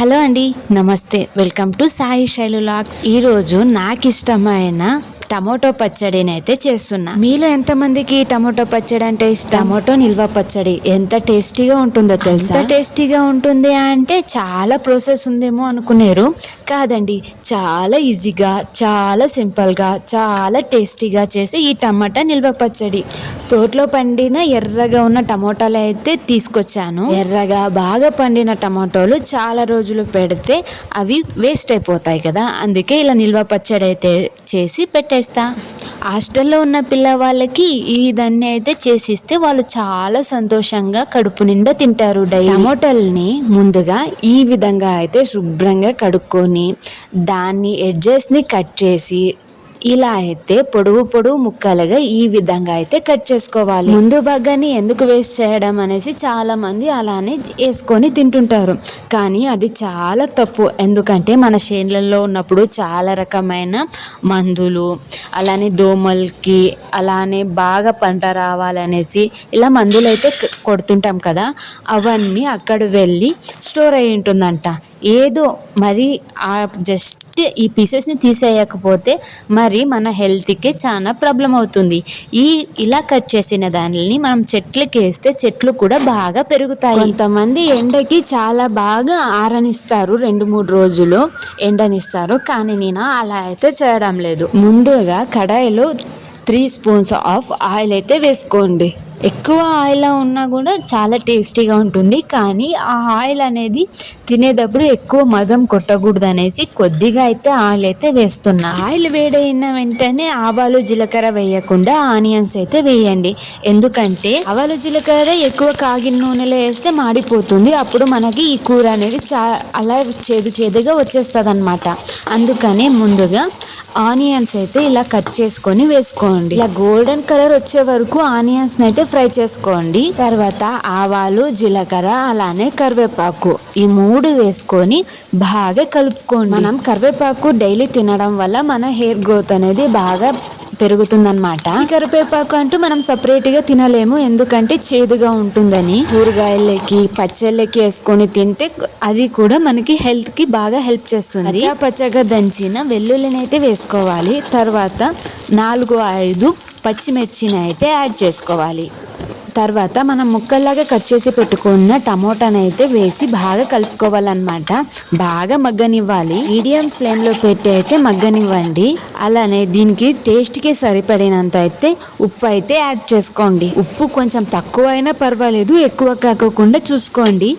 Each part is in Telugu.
హలో అండి నమస్తే. Welcome to Sai Shailu lakhs. ఈరోజు నాకు ఇష్టమైన టమోటో పచ్చడిని అయితే చేస్తున్నా. మీలో ఎంతమందికి టమోటో పచ్చడి అంటే ఇష్టం? టమోటో నిల్వ పచ్చడి ఎంత టేస్టీగా ఉంటుందో తెలుసా? టేస్టీగా ఉంటుంది అంటే చాలా ప్రాసెస్ ఉందేమో అనుకున్నారు కాదండి చాలా ఈజీగా చాలా సింపుల్గా చాలా టేస్టీగా చేసి ఈ టమాటా నిల్వ పచ్చడి. తోటలో పండిన ఎర్రగా ఉన్న టమోటాలు అయితే తీసుకొచ్చాను. ఎర్రగా బాగా పండిన టమాటోలు చాలా రోజులు పెడితే అవి వేస్ట్ అయిపోతాయి కదా. అందుకే ఇలా నిల్వ పచ్చడి అయితే చేసి చేస్తా. హాస్టల్లో ఉన్న పిల్లవాళ్ళకి ఈ దాన్ని అయితే చేసిస్తే వాళ్ళు చాలా సంతోషంగా కడుపు నిండా తింటారు డై టమోటాలని ముందుగా ఈ విధంగా అయితే శుభ్రంగా కడుక్కొని దాన్ని ఎడ్జెస్ని కట్ చేసి ఇలా అయితే పొడవు పొడవు ముక్కలుగా ఈ విధంగా అయితే కట్ చేసుకోవాలి. ముందు భాగాన్ని ఎందుకు వేస్ట్ చేయడం అనేసి చాలా మంది అలానే వేసుకొని తింటుంటారు. కానీ అది చాలా తప్పు. ఎందుకంటే మన చేనులలో ఉన్నప్పుడు చాలా రకమైన మందులు అలానే దోమలకి అలానే బాగా పంట రావాలనేసి ఇలా మందులు అయితే కొడుతుంటాం కదా. అవన్నీ అక్కడ వెళ్ళి స్టోర్ అయి ఉంటుందంట. ఏదో మరి ఆ జస్ట్ ఈ పీసెస్ని తీసేయకపోతే మరి మన హెల్త్కి చాలా ప్రాబ్లం అవుతుంది. ఈ ఇలా కట్ చేసిన దానిని మనం చెట్లకి వేస్తే చెట్లు కూడా బాగా పెరుగుతాయి. కొంతమంది ఎండకి చాలా బాగా ఆరనిస్తారు రెండు మూడు రోజులు ఎండనిస్తారు కానీ నేను అలా అయితే చేయడం లేదు. ముందుగా కడాయిలో త్రీ స్పూన్స్ ఆఫ్ ఆయిల్ అయితే వేసుకోండి. ఎక్కువ ఆయిల్ ఉన్నా కూడా చాలా టేస్టీగా ఉంటుంది కానీ ఆ ఆయిల్ అనేది తినేటప్పుడు ఎక్కువ మదం కొట్టకూడదు అనేసి కొద్దిగా అయితే ఆయిల్ అయితే వేస్తున్నా. ఆయిల్ వేడైన వెంటనే ఆవాలు జీలకర్ర వేయకుండా ఆనియన్స్ అయితే వేయండి. ఎందుకంటే ఆవాలు జీలకర్ర ఎక్కువ కాగిన నూనెలో వేస్తే మాడిపోతుంది. అప్పుడు మనకి ఈ కూర అనేది చా అలా చేదు చేదుగా వచ్చేస్తుంది అనమాట అందుకనే ముందుగా ఆనియన్స్ అయితే ఇలా కట్ చేసుకొని వేసుకోండి. ఇలా గోల్డెన్ కలర్ వచ్చే వరకు ఆనియన్స్ అయితే ఫ్రై చేసుకోండి. తర్వాత ఆవాలు జీలకర్ర అలానే కరివేపాకు. ఈ మూడు వేసుకొని బాగా కలుపుకోండి. మనం కరివేపాకు డైలీ తినడం వల్ల మన హెయిర్ గ్రోత్ అనేది బాగా పెరుగుతుందన్నమాట. కరివేపాకు అంటూ మనం సపరేట్గా తినలేము. ఎందుకంటే చేదుగా ఉంటుందని. కూరగాయలకి పచ్చళ్ళకి వేసుకొని తింటే అది కూడా మనకి హెల్త్కి బాగా హెల్ప్ చేస్తుంది. పచ్చ పచ్చగా దంచిన వెల్లుల్లిని అయితే వేసుకోవాలి. తర్వాత నాలుగు ఐదు పచ్చిమిర్చిని అయితే యాడ్ చేసుకోవాలి. తర్వాత మనం ముక్కల్లాగా కట్ చేసి పెట్టుకున్న టమోటాని అయితే వేసి బాగా కలుపుకోవాలన్నమాట. బాగా మగ్గనివ్వాలి. మీడియం ఫ్లేమ్లో పెట్టి అయితే మగ్గనివ్వండి. అలానే దీనికి టేస్ట్కి సరిపడినంత అయితే ఉప్పు అయితే యాడ్ చేసుకోండి. ఉప్పు కొంచెం తక్కువ అయినా పర్వాలేదు ఎక్కువ కాకుండా చూసుకోండి.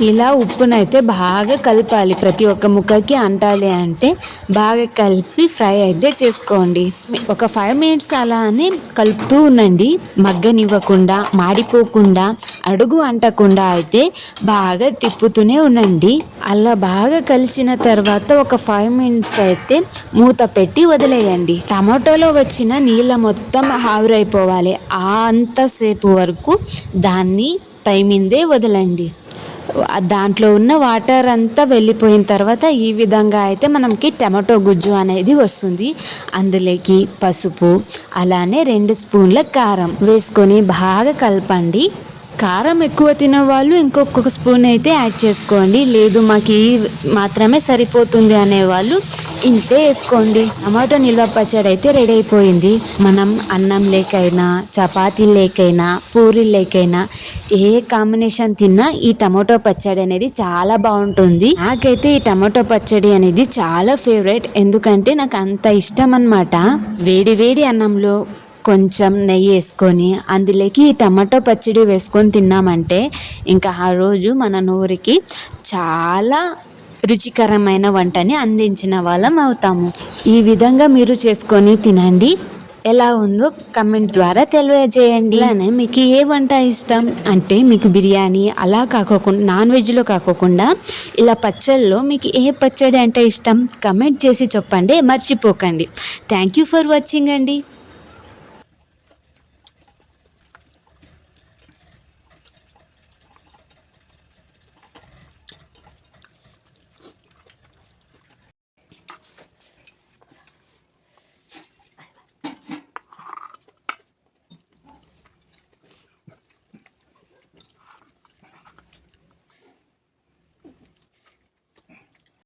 ఇలా ఉప్పునైతే బాగా కలపాలి. ప్రతి ఒక్క ముక్కకి అంటాలి అంటే బాగా కలిపి ఫ్రై అయితే చేసుకోండి. ఒక ఫైవ్ మినిట్స్ అలా అని కలుపుతూ ఉండండి. మగ్గనివ్వకుండా మాడిపోకుండా అడుగు అంటకుండా అయితే బాగా తిప్పుతూనే ఉండండి. అలా బాగా కలిసిన తర్వాత ఒక ఫైవ్ మినిట్స్ అయితే మూత పెట్టి వదిలేయండి. టమాటోలో వచ్చిన నీళ్ళ మొత్తం ఆవిరైపోవాలి. ఆ అంతసేపు వరకు దాన్ని పై మీదే వదలండి. దాంట్లో ఉన్న వాటర్ అంతా వెళ్ళిపోయిన తర్వాత ఈ విధంగా అయితే మనకి టమాటో గుజ్జు అనేది వస్తుంది. అందులోకి పసుపు అలానే రెండు స్పూన్ల కారం వేసుకొని బాగా కలపండి. కారం ఎక్కువ తినేవాళ్ళు ఇంకొక స్పూన్ అయితే యాడ్ చేసుకోండి. లేదు మాకు ఈ మాత్రమే సరిపోతుంది అనేవాళ్ళు ఇంతే వేసుకోండి. టమాటో నిల్వ పచ్చడి అయితే రెడీ అయిపోయింది. మనం అన్నం లేకైనా చపాతీ లేకైనా పూరి లేకైనా ఏ కాంబినేషన్ తిన్నా ఈ టమాటో పచ్చడి అనేది చాలా బాగుంటుంది. నాకైతే ఈ టమాటో పచ్చడి అనేది చాలా ఫేవరెట్. ఎందుకంటే నాకు అంత ఇష్టం అన్నమాట. వేడి వేడి అన్నంలో కొంచెం నెయ్యి వేసుకొని అందులోకి ఈ టమాటో పచ్చడి వేసుకొని తిన్నామంటే ఇంకా ఆ రోజు మన నోరుకి చాలా రుచికరమైన వంటని అందించిన వాళ్ళం అవుతాము. ఈ విధంగా మీరు చేసుకొని తినండి. ఎలా ఉందో కమెంట్ ద్వారా తెలియజేయండి. అలానే మీకు ఏ వంట ఇష్టం అంటే మీకు బిర్యానీ అలా కాకోకుండా నాన్ వెజ్లో కాకోకుండా ఇలా పచ్చళ్ళలో మీకు ఏ పచ్చడి అంటే ఇష్టం కమెంట్ చేసి చెప్పండి. మర్చిపోకండి. థ్యాంక్ యూ ఫర్ వాచింగ్ అండి.